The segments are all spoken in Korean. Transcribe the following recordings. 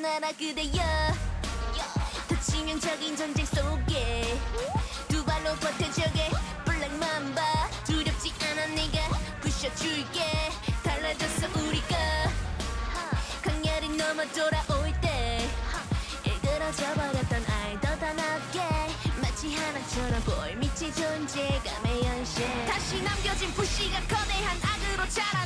나라 그대여. 더 치명적인 전쟁 속에 두 발로 버텨줘게. 블랙 맘바 두렵지 않아 내가 부셔줄게. 달라졌어 우리가 강렬히 넘어 돌아올 때 일그러져 버렸던 아이도 더 낮게. 마치 하나처럼 볼 미치 존재감의 현실 다시 남겨진 부시가 거대한 악으로 자라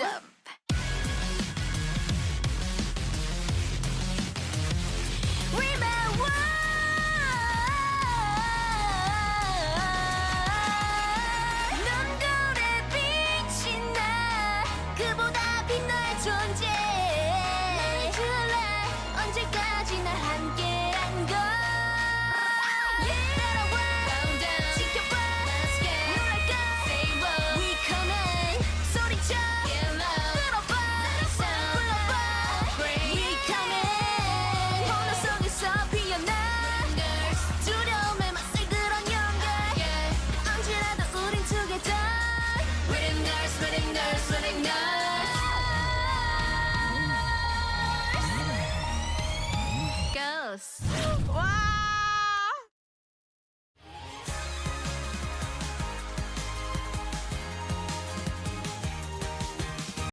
Up. We're my world. 눈물에 빛이 나 그보다 빛날 존재. 말해줄래 언제까지나 함께 us.